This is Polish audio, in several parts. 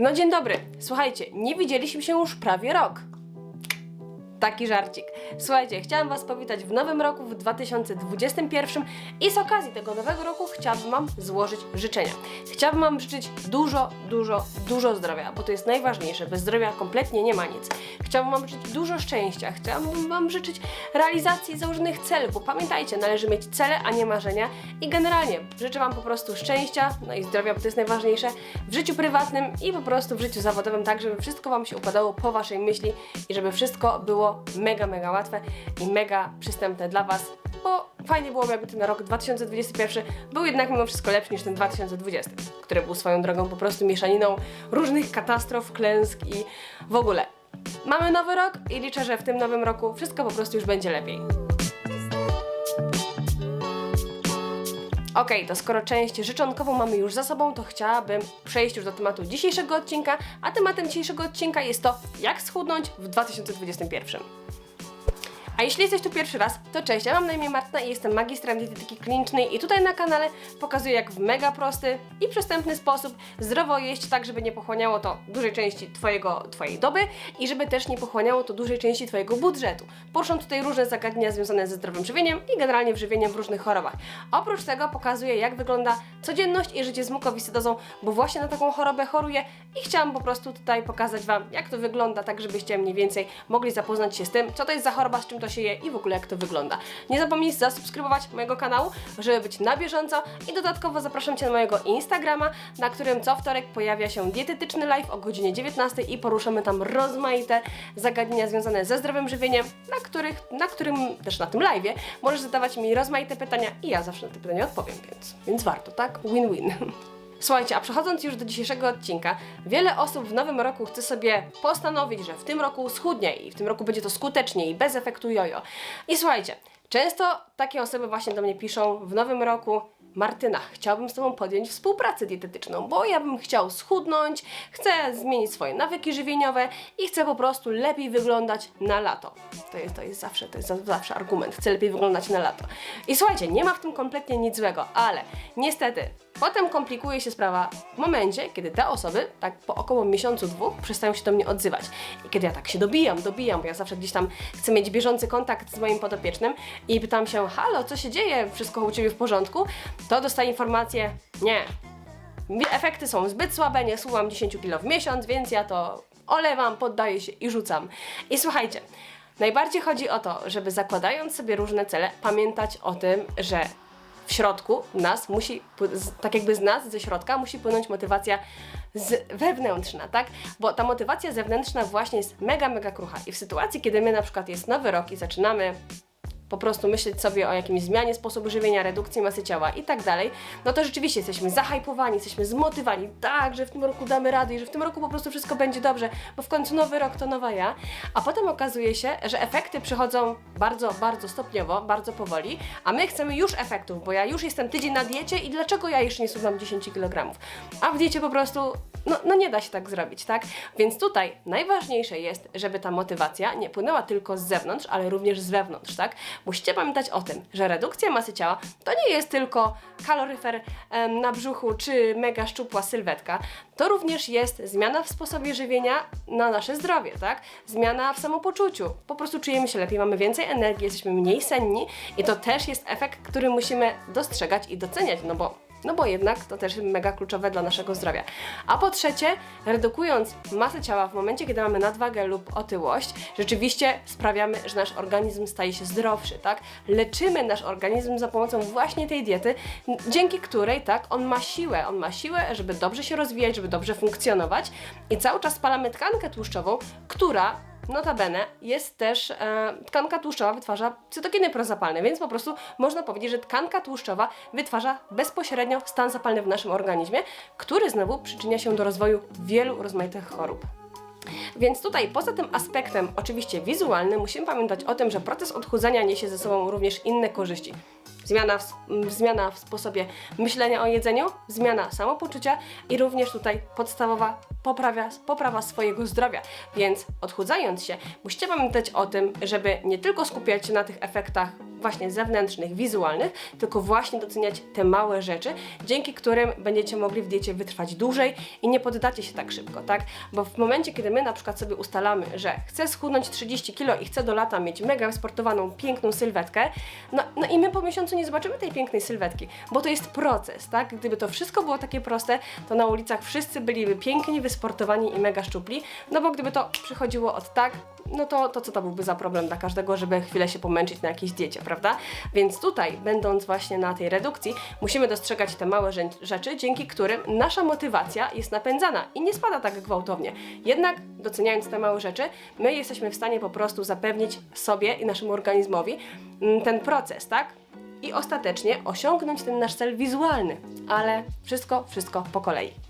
No dzień dobry. Słuchajcie, nie widzieliśmy się już prawie rok. Taki żarcik. Słuchajcie, chciałam Was powitać w nowym roku, w 2021 i z okazji tego nowego roku chciałabym Wam złożyć życzenia. Chciałabym Wam życzyć dużo, dużo, dużo zdrowia, bo to jest najważniejsze. Bez zdrowia kompletnie nie ma nic. Chciałabym Wam życzyć dużo szczęścia, chciałabym Wam życzyć realizacji założonych celów, bo pamiętajcie, należy mieć cele, a nie marzenia i generalnie życzę Wam po prostu szczęścia, no i zdrowia, bo to jest najważniejsze w życiu prywatnym i po prostu w życiu zawodowym, tak żeby wszystko Wam się układało po Waszej myśli i żeby wszystko było mega, mega łatwe i mega przystępne dla Was, bo fajnie byłoby, jakby ten rok 2021 był jednak mimo wszystko lepszy niż ten 2020, który był swoją drogą po prostu mieszaniną różnych katastrof, klęsk i w ogóle. Mamy nowy rok i liczę, że w tym nowym roku wszystko po prostu już będzie lepiej. Okej, to skoro część życzonkową mamy już za sobą, to chciałabym przejść już do tematu dzisiejszego odcinka, a tematem dzisiejszego odcinka jest to, jak schudnąć w 2021. A jeśli jesteś tu pierwszy raz, to cześć, ja mam na imię Martyna i jestem magistrem dietetyki klinicznej i tutaj na kanale pokazuję jak w mega prosty i przystępny sposób zdrowo jeść tak, żeby nie pochłaniało to dużej części twojego, twojej doby i żeby też nie pochłaniało to dużej części twojego budżetu. Poruszam tutaj różne zagadnienia związane ze zdrowym żywieniem i generalnie żywieniem w różnych chorobach. Oprócz tego pokazuję jak wygląda codzienność i życie z mukowiscydozą, bo właśnie na taką chorobę choruję i chciałam po prostu tutaj pokazać Wam jak to wygląda, tak żebyście mniej więcej mogli zapoznać się z tym, co to jest za choroba, z czym to się je i w ogóle jak to wygląda. Nie zapomnij zasubskrybować mojego kanału, żeby być na bieżąco i dodatkowo zapraszam Cię na mojego Instagrama, na którym co wtorek pojawia się dietetyczny live o godzinie 19 i poruszamy tam rozmaite zagadnienia związane ze zdrowym żywieniem, na, których, na którym też na tym live możesz zadawać mi rozmaite pytania i ja zawsze na te pytania odpowiem, więc, więc warto, tak? Win-win. Słuchajcie, a przechodząc już do dzisiejszego odcinka, wiele osób w nowym roku chce sobie postanowić, że w tym roku schudnie i w tym roku będzie to skutecznie i bez efektu jojo. I słuchajcie, często takie osoby właśnie do mnie piszą w nowym roku, Martyna, chciałbym z Tobą podjąć współpracę dietetyczną, bo ja bym chciał schudnąć, chcę zmienić swoje nawyki żywieniowe i chcę po prostu lepiej wyglądać na lato. To jest, to jest zawsze, to jest zawsze argument, chcę lepiej wyglądać na lato. I słuchajcie, nie ma w tym kompletnie nic złego, ale niestety Potem komplikuje się sprawa w momencie, kiedy te osoby, tak po około miesiącu, dwóch, przestają się do mnie odzywać. I kiedy ja tak się dobijam, dobijam, bo ja zawsze gdzieś tam chcę mieć bieżący kontakt z moim podopiecznym i pytam się, halo, co się dzieje, wszystko u Ciebie w porządku, to dostaję informację, nie, efekty są zbyt słabe, nie słucham 10 kilo w miesiąc, więc ja to olewam, poddaję się i rzucam. I słuchajcie, najbardziej chodzi o to, żeby zakładając sobie różne cele, pamiętać o tym, że w środku nas musi, tak jakby z nas, ze środka, musi płynąć motywacja z wewnętrzna, tak? Bo ta motywacja zewnętrzna właśnie jest mega, mega krucha. I w sytuacji, kiedy my na przykład jest nowy rok i zaczynamy po prostu myśleć sobie o jakimś zmianie sposobu żywienia, redukcji masy ciała i tak dalej, no to rzeczywiście jesteśmy zahajpowani, jesteśmy zmotywowani, tak, że w tym roku damy radę i że w tym roku po prostu wszystko będzie dobrze, bo w końcu nowy rok to nowa ja, a potem okazuje się, że efekty przychodzą bardzo, bardzo stopniowo, bardzo powoli, a my chcemy już efektów, bo ja już jestem tydzień na diecie i dlaczego ja jeszcze nie schudłam 10 kg? A w diecie po prostu no, no nie da się tak zrobić, tak? Więc tutaj najważniejsze jest, żeby ta motywacja nie płynęła tylko z zewnątrz, ale również z wewnątrz, tak? Musicie pamiętać o tym, że redukcja masy ciała to nie jest tylko kaloryfer em, na brzuchu czy mega szczupła sylwetka. To również jest zmiana w sposobie żywienia na nasze zdrowie, tak? Zmiana w samopoczuciu. Po prostu czujemy się lepiej, mamy więcej energii, jesteśmy mniej senni i to też jest efekt, który musimy dostrzegać i doceniać, no bo no bo jednak to też mega kluczowe dla naszego zdrowia. A po trzecie, redukując masę ciała w momencie, kiedy mamy nadwagę lub otyłość, rzeczywiście sprawiamy, że nasz organizm staje się zdrowszy, tak? Leczymy nasz organizm za pomocą właśnie tej diety, dzięki której, tak, on ma siłę, on ma siłę, żeby dobrze się rozwijać, żeby dobrze funkcjonować i cały czas spalamy tkankę tłuszczową, która Notabene jest też e, tkanka tłuszczowa wytwarza cytokiny prozapalne, więc po prostu można powiedzieć, że tkanka tłuszczowa wytwarza bezpośrednio stan zapalny w naszym organizmie, który znowu przyczynia się do rozwoju wielu rozmaitych chorób. Więc tutaj poza tym aspektem oczywiście wizualnym musimy pamiętać o tym, że proces odchudzania niesie ze sobą również inne korzyści. Zmiana w, zmiana w sposobie myślenia o jedzeniu, zmiana samopoczucia i również tutaj podstawowa poprawia, poprawa swojego zdrowia. Więc odchudzając się, musicie pamiętać o tym, żeby nie tylko skupiać się na tych efektach właśnie zewnętrznych, wizualnych, tylko właśnie doceniać te małe rzeczy, dzięki którym będziecie mogli w diecie wytrwać dłużej i nie poddacie się tak szybko, tak? Bo w momencie, kiedy my na przykład sobie ustalamy, że chcę schudnąć 30 kg i chcę do lata mieć mega sportowaną, piękną sylwetkę, no, no i my po miesiącu nie zobaczymy tej pięknej sylwetki, bo to jest proces, tak? Gdyby to wszystko było takie proste, to na ulicach wszyscy byliby piękni, wysportowani i mega szczupli, no bo gdyby to przychodziło od tak, no to, to co to byłby za problem dla każdego, żeby chwilę się pomęczyć na jakiejś diecie, prawda? Więc tutaj, będąc właśnie na tej redukcji, musimy dostrzegać te małe rzecz- rzeczy, dzięki którym nasza motywacja jest napędzana i nie spada tak gwałtownie. Jednak, doceniając te małe rzeczy, my jesteśmy w stanie po prostu zapewnić sobie i naszemu organizmowi mm, ten proces, tak? I ostatecznie osiągnąć ten nasz cel wizualny. Ale wszystko, wszystko po kolei.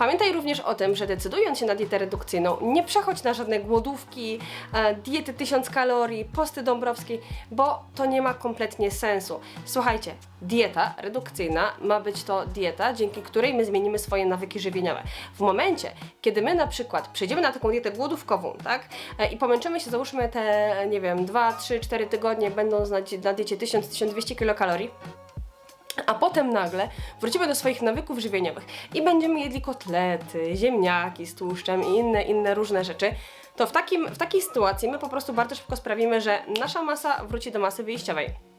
Pamiętaj również o tym, że decydując się na dietę redukcyjną, nie przechodź na żadne głodówki, e, diety 1000 kalorii, posty dąbrowskiej, bo to nie ma kompletnie sensu. Słuchajcie, dieta redukcyjna ma być to dieta, dzięki której my zmienimy swoje nawyki żywieniowe. W momencie, kiedy my na przykład przejdziemy na taką dietę głodówkową, tak, e, i pomęczymy się, załóżmy te, nie wiem, 2, 3, 4 tygodnie, będąc na, na diecie 1000-1200 kilokalorii, a potem nagle wrócimy do swoich nawyków żywieniowych i będziemy jedli kotlety, ziemniaki z tłuszczem i inne, inne różne rzeczy, to w, takim, w takiej sytuacji my po prostu bardzo szybko sprawimy, że nasza masa wróci do masy wyjściowej.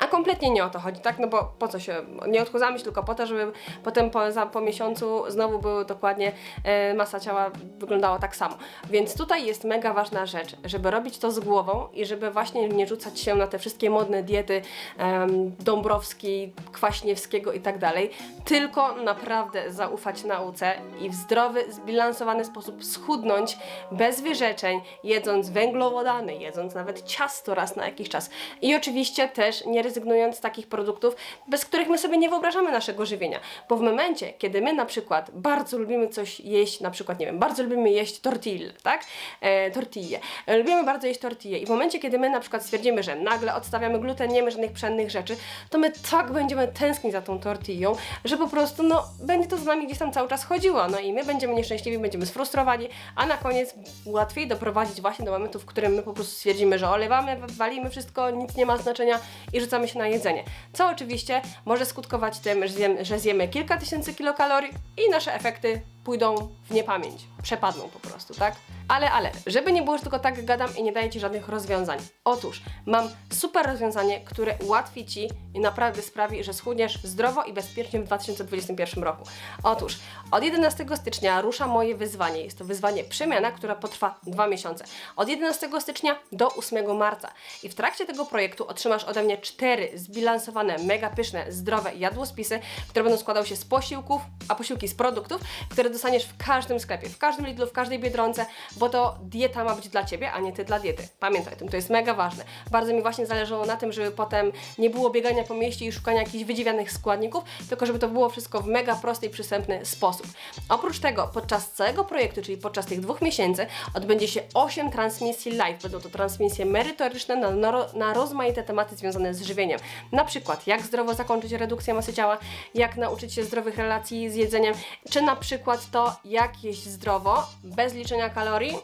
A kompletnie nie o to chodzi, tak? No bo po co się, nie odchudzamy się tylko po to, żeby potem po, za, po miesiącu znowu były dokładnie, e, masa ciała wyglądała tak samo. Więc tutaj jest mega ważna rzecz, żeby robić to z głową i żeby właśnie nie rzucać się na te wszystkie modne diety em, Dąbrowskiej, Kwaśniewskiego i tak dalej, tylko naprawdę zaufać nauce i w zdrowy, zbilansowany sposób schudnąć bez wyrzeczeń, jedząc węglowodany, jedząc nawet ciasto raz na jakiś czas. I oczywiście też nie rezygnując z takich produktów, bez których my sobie nie wyobrażamy naszego żywienia. Bo w momencie, kiedy my na przykład bardzo lubimy coś jeść, na przykład, nie wiem, bardzo lubimy jeść tortille, tak? E, tortille. Lubimy bardzo jeść tortille i w momencie, kiedy my na przykład stwierdzimy, że nagle odstawiamy gluten, nie jemy żadnych pszennych rzeczy, to my tak będziemy tęsknić za tą tortillą, że po prostu, no, będzie to z nami gdzieś tam cały czas chodziło, no i my będziemy nieszczęśliwi, będziemy sfrustrowani, a na koniec łatwiej doprowadzić właśnie do momentu, w którym my po prostu stwierdzimy, że olewamy, walimy wszystko, nic nie ma znaczenia i rzucamy się na jedzenie. Co oczywiście może skutkować tym, że zjemy, że zjemy kilka tysięcy kilokalorii i nasze efekty pójdą w niepamięć, przepadną po prostu, tak? Ale, ale, żeby nie było, że tylko tak gadam i nie daję Ci żadnych rozwiązań. Otóż, mam super rozwiązanie, które ułatwi Ci i naprawdę sprawi, że schudniesz zdrowo i bezpiecznie w 2021 roku. Otóż, od 11 stycznia rusza moje wyzwanie. Jest to wyzwanie przemiana, która potrwa dwa miesiące. Od 11 stycznia do 8 marca. I w trakcie tego projektu otrzymasz ode mnie cztery zbilansowane, mega pyszne, zdrowe jadłospisy, które będą składały się z posiłków, a posiłki z produktów, które dostaniesz w każdym sklepie, w każdym Lidlu, w każdej Biedronce, bo to dieta ma być dla Ciebie, a nie Ty dla diety. Pamiętaj o tym, to jest mega ważne. Bardzo mi właśnie zależało na tym, żeby potem nie było biegania po mieście i szukania jakichś wydziwianych składników, tylko żeby to było wszystko w mega prosty i przystępny sposób. Oprócz tego, podczas całego projektu, czyli podczas tych dwóch miesięcy, odbędzie się 8 transmisji live. Będą to transmisje merytoryczne na, na, na rozmaite tematy związane z żywieniem. Na przykład, jak zdrowo zakończyć redukcję masy ciała, jak nauczyć się zdrowych relacji z jedzeniem, czy na przykład to, jak jeść zdrowo, bez liczenia kalorii,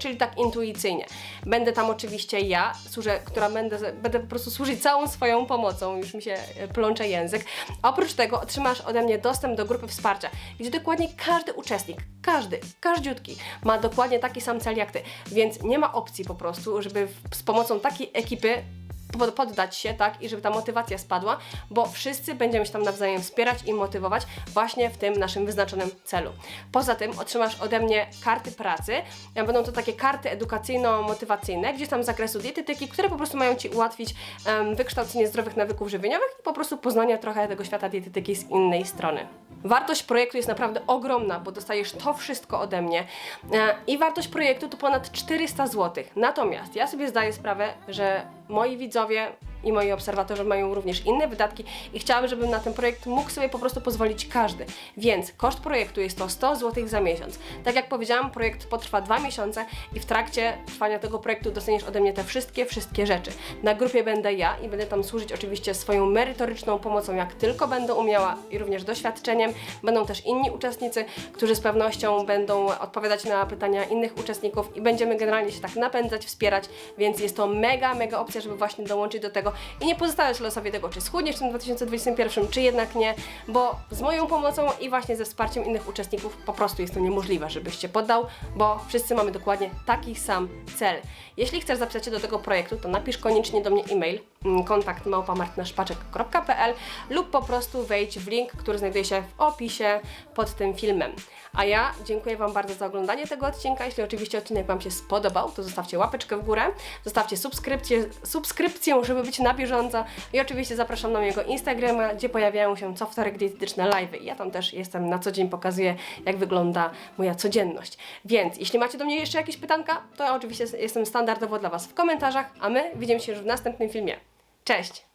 czyli tak intuicyjnie. Będę tam oczywiście ja, służę, która będę, będę po prostu służyć całą swoją pomocą, już mi się e, plącze język. Oprócz tego otrzymasz ode mnie dostęp do grupy wsparcia, gdzie dokładnie każdy uczestnik, każdy, każdziutki ma dokładnie taki sam cel jak Ty, więc nie ma opcji po prostu, żeby z pomocą takiej ekipy poddać się, tak, i żeby ta motywacja spadła, bo wszyscy będziemy się tam nawzajem wspierać i motywować właśnie w tym naszym wyznaczonym celu. Poza tym otrzymasz ode mnie karty pracy, e, będą to takie karty edukacyjno-motywacyjne, gdzieś tam z zakresu dietetyki, które po prostu mają Ci ułatwić em, wykształcenie zdrowych nawyków żywieniowych i po prostu poznanie trochę tego świata dietetyki z innej strony. Wartość projektu jest naprawdę ogromna, bo dostajesz to wszystko ode mnie e, i wartość projektu to ponad 400 zł. Natomiast ja sobie zdaję sprawę, że moi widzowie widzowie, i moi obserwatorzy mają również inne wydatki i chciałam, żeby na ten projekt mógł sobie po prostu pozwolić każdy. Więc koszt projektu jest to 100 zł za miesiąc. Tak jak powiedziałam, projekt potrwa dwa miesiące i w trakcie trwania tego projektu dostaniesz ode mnie te wszystkie, wszystkie rzeczy. Na grupie będę ja i będę tam służyć oczywiście swoją merytoryczną pomocą, jak tylko będę umiała i również doświadczeniem. Będą też inni uczestnicy, którzy z pewnością będą odpowiadać na pytania innych uczestników i będziemy generalnie się tak napędzać, wspierać, więc jest to mega, mega opcja, żeby właśnie dołączyć do tego i nie pozostawiać losowi tego, czy schudniesz w tym 2021, czy jednak nie, bo z moją pomocą i właśnie ze wsparciem innych uczestników po prostu jest to niemożliwe, żebyś się poddał, bo wszyscy mamy dokładnie taki sam cel. Jeśli chcesz zapisać się do tego projektu, to napisz koniecznie do mnie e-mail kontakt małpamartynaszpaczek.pl lub po prostu wejdź w link, który znajduje się w opisie pod tym filmem. A ja dziękuję Wam bardzo za oglądanie tego odcinka. Jeśli oczywiście odcinek Wam się spodobał, to zostawcie łapeczkę w górę, zostawcie subskrypcję, subskrypcję, żeby być na bieżąco i oczywiście zapraszam na mojego Instagrama, gdzie pojawiają się co wtorek dietetyczne live'y. Ja tam też jestem na co dzień, pokazuję jak wygląda moja codzienność. Więc jeśli macie do mnie jeszcze jakieś pytanka, to ja oczywiście jestem standardowo dla Was w komentarzach, a my widzimy się już w następnym filmie. Cześć!